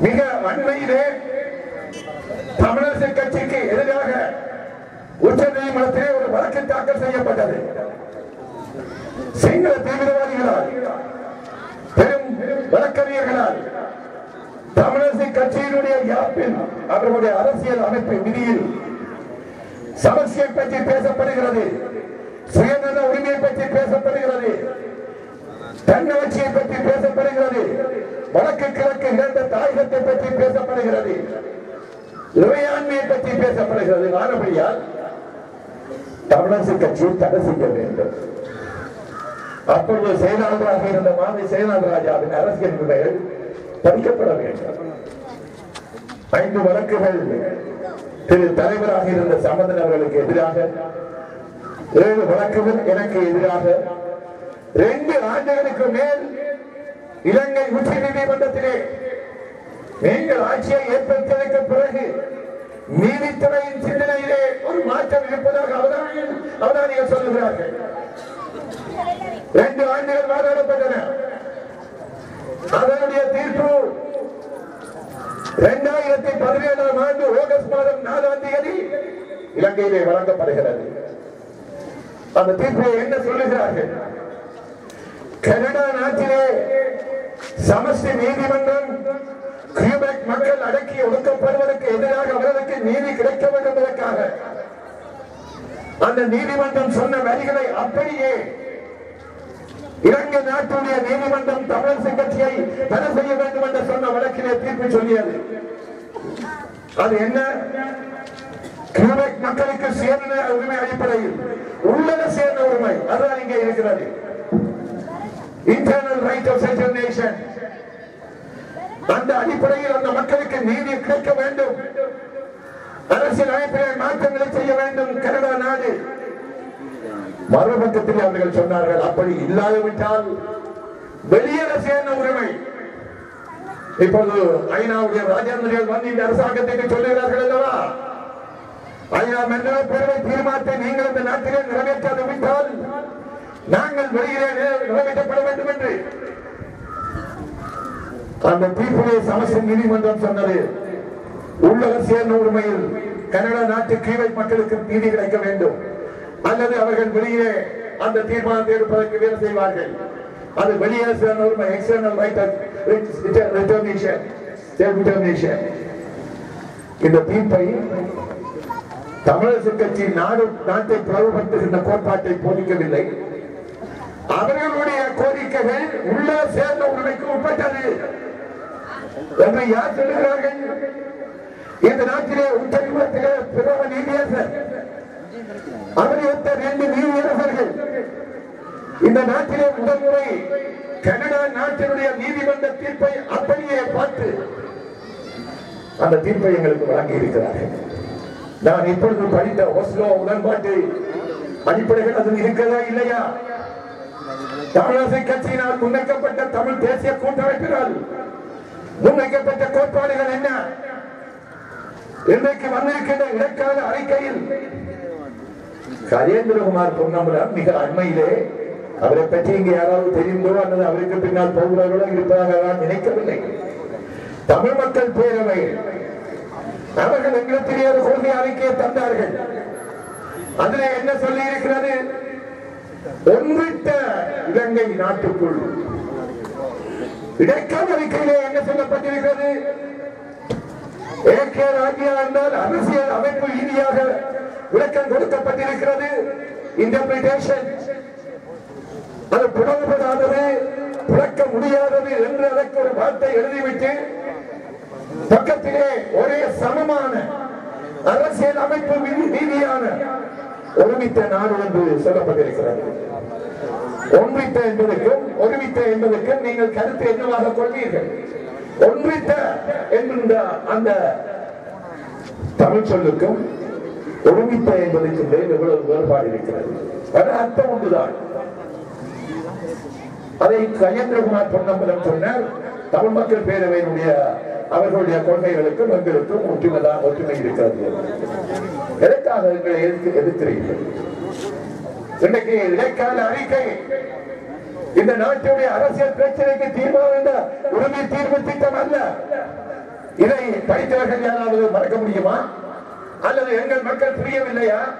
மிக அண்மையிலே தமிழரசு கட்சிக்கு எதிராக உச்ச நீதிமன்றத்திலே ஒரு வழக்கு தாக்கல் செய்யப்பட்டது. சிங்கள தீவிரவாதிகளால் பெரும் வழக்கறிஞர்களால் தமிழரசு கட்சியினுடைய யாப்பில் அவர்களுடைய அரசியல் அமைப்பு விதியில் சமஸ்யை பற்றி பேசப்படுகிறது சுயநல உரிமையை பற்றி பேசப்படுகிறது தன்னாட்சியை பற்றி பேசப்படுகிறது வடக்கு கிழக்கு இரண்டு தாயகத்தை பற்றி பேசப்படுகிறது. இறையாண்மையை பற்றி பேசப்படுகிறது. ஆனபடியால் தமிழரசு கட்சியை தடை செய்ய வேண்டும். அப்பொழுது செயலாளராக இருந்த மாவி செயலாளர் ராஜாவின் அரசியல் நிலைகள் படிக்கப்பட வேண்டும். ஐந்து வழக்குகள் திரு தலைவராக இருந்த சம்பந்தன் அவர்களுக்கு எதிராக ஏழு வழக்குகள் எனக்கு எதிராக ரெண்டு ஆண்டுகளுக்கு மேல் இலங்கை உச்ச நீதிமன்றத்திலே நீங்கள் ஆட்சியை ஏற்படுத்தியதற்கு பிறகு நீதித்துறையின் சிந்தனையிலே ஒரு மாற்றம் இருப்பதாக அவதானிகள் அவதானிகள் சொல்லுகிறார்கள். ரெண்டு ஆண்டுகள் வாதாடப்பட்டன. அதனுடைய தீர்ப்பு இரண்டாயிரத்தி பதினேழாம் ஆண்டு ஆகஸ்ட் மாதம் நாலாம் தேதி இலங்கையிலே வழங்கப்படுகிறது. அந்த தீர்ப்பை என்ன சொல்லுகிறார்கள்? கனடா நாட்டிலே சமஸ்டி நீதிமன்றம் அடக்கி ஒடுக்கப்படுவதற்கு எதிராக அவர்களுக்கு நீதி கிடைக்க வேண்டும் என்பதற்காக அந்த நீதிமன்றம் சொன்ன வரிகளை அப்படியே இலங்கை நாட்டுடைய நீதிமன்றம் தமிழரசு கட்சியை தடை செய்ய வேண்டும் என்று சொன்ன வழக்கிலே தீர்ப்பு சொல்லியது. அது என்ன? கியூபெக் மக்களுக்கு சேர்ந்த உரிமை அடிப்படையில் உள்ளத சேர்ந்த உரிமை அதுதான் இங்கே இருக்கிறது. Internal right of settle nation அந்த அடிப்படையில் நீதி கேட்க வேண்டும். அரசியல் அமைப்பிலே மாற்றங்களை செய்ய வேண்டும். கனடா நாடு. மறுபக்கத்தில் அவர்கள் சொன்னார்கள் அப்படி இல்லாதவிட்டால் வெளியேற சேர்ந்த உரிமை. இப்போது ஐநாவுடைய ராஜேந்திரிகள் வந்து இந்த அரசாங்கத்துக்கு சொல்லுகிறார்கள் அல்லவா? ஐநா மன்ற பேரவை தீர்மானத்தை நீங்கள் இந்த நாட்டிலே நிறைவேற்றாது விட்டால் நாங்கள் வெளியிலே நிறைவேற்றப்பட வேண்டும் என்று அந்த தீர்ப்பிலே சமஸ்த நீதிமன்றம் சொன்னது. உள்ளக சேர்ந்த உரிமையில் கனடா நாட்டு கீழே மக்களுக்கு நீதி கிடைக்க வேண்டும். அல்லது அவர்கள் வெளியே அந்த தீர்மானத்தை எடுப்பதற்கு வேலை செய்வார்கள். அது வெளியே சேர்ந்த உரிமை எக்ஸ்டர்னல் ரைட் ரிட்டர்னேஷன் இந்த தீர்ப்பை தமிழரசு கட்சி நாடு நாட்டை பிளவுபடுத்துகின்ற கோட்பாட்டை போதிக்கவில்லை. அவர்களுடைய கோரிக்கைகள் உள்ள சேர்ந்த என்று யார் சொல்லுகிறார்கள்? இந்த நாட்டிலே உச்சநீதிமன்றத்திலே பிரதம நீதியரசர் அவர் ரெண்டு நீதியரசர்கள். இந்த நாட்டிலே முதல் முறை கனடா நாட்டினுடைய நீதிமன்ற தீர்ப்பை அப்படியே பார்த்து அந்த தீர்ப்பை எங்களுக்கு வழங்கி இருக்கிறார்கள் நான் இப்பொழுது படித்த ஒஸ்லோ உடன்பாட்டு அடிப்படைகள் அதில் இருக்கிறதா இல்லையா? தமிழரசு கட்சியினால் முன்வைக்கப்பட்ட தமிழ் தேசிய கூட்டமைப்பினால் முன்வைக்கப்பட்ட கோட்பாடுகள் என்ன? இன்றைக்கு வந்திருக்கின்ற இடைக்கால அறிக்கையில் கஜேந்திரகுமார் பொன்னம்பலம் மிக அண்மையிலே அவரை பற்றி இங்கு யாராவது தெரிந்தோ அல்லது அவருக்கு பின்னால் போகிறவர்களோ இருப்பதாக நான் நினைக்கவில்லை. தமிழ் மக்கள் பேரவை அவர்கள் எங்களுக்கு ஒரு கொள்கை அறிக்கையை தந்தார்கள். அதிலே என்ன சொல்லி இருக்கிறது ஒன்றிட்ட இலங்கை நாட்டுக்குள் இடைக்கால அறிக்கையிலே என்ன சொல்லப்பட்டிருக்கிறது? ஏகே ராஜ்யா என்றால் அரசியல் அமைப்பு ரீதியாக விளக்கம் கொடுக்கப்பட்டிருக்கிறது. இன்டர்பிரிட்டேஷன் அது புலம்படாதது புழக்க முடியாதது என்று அதற்கு ஒரு வார்த்தை எழுதிவிட்டு பக்கத்திலே ஒரே சமமான அரசியல் அமைப்பு ரீதியான ஒருமித்த நாடு என்று சொல்லப்பட்டிருக்கிறது. ஒன்றித்த என்பதற்கும் ஒருமித்த என்பதற்கும் நீங்கள் கருத்து என்னவாக கொள்வீர்கள்? ஒன்றித்த என்கின்ற அந்த தமிழ் சொல்லுக்கும் ஒருமித்த என்பதற்கும் எவ்வளவு வேறுபாடு இருக்கிறது? அது அர்த்தம் ஒன்றுதான். அதை கஜேந்திரகுமார் பொன்னம்பலம் சொன்னார். தமிழ் மக்கள் பேரவையினுடைய அவர்களுடைய கொள்கைகளுக்கும் எங்களுக்கும் ஒற்றுமைதான் ஒற்றுமை இருக்கிறது எதற்காக எங்களை எதிர்த்து எதிர்க்கிறீர்கள்? இன்னைக்கு இடைக்கால அறிக்கை. இந்த நாட்டுடைய அரசியல் பிரச்சனைக்கு தீர்மானம் என்ற உரிமை தீர்வு திட்டம் அல்ல. இதை படித்தவர்கள் யாராவது மறக்க முடியுமா? அல்லது எங்கள் மக்கள் புரியவில்லையா?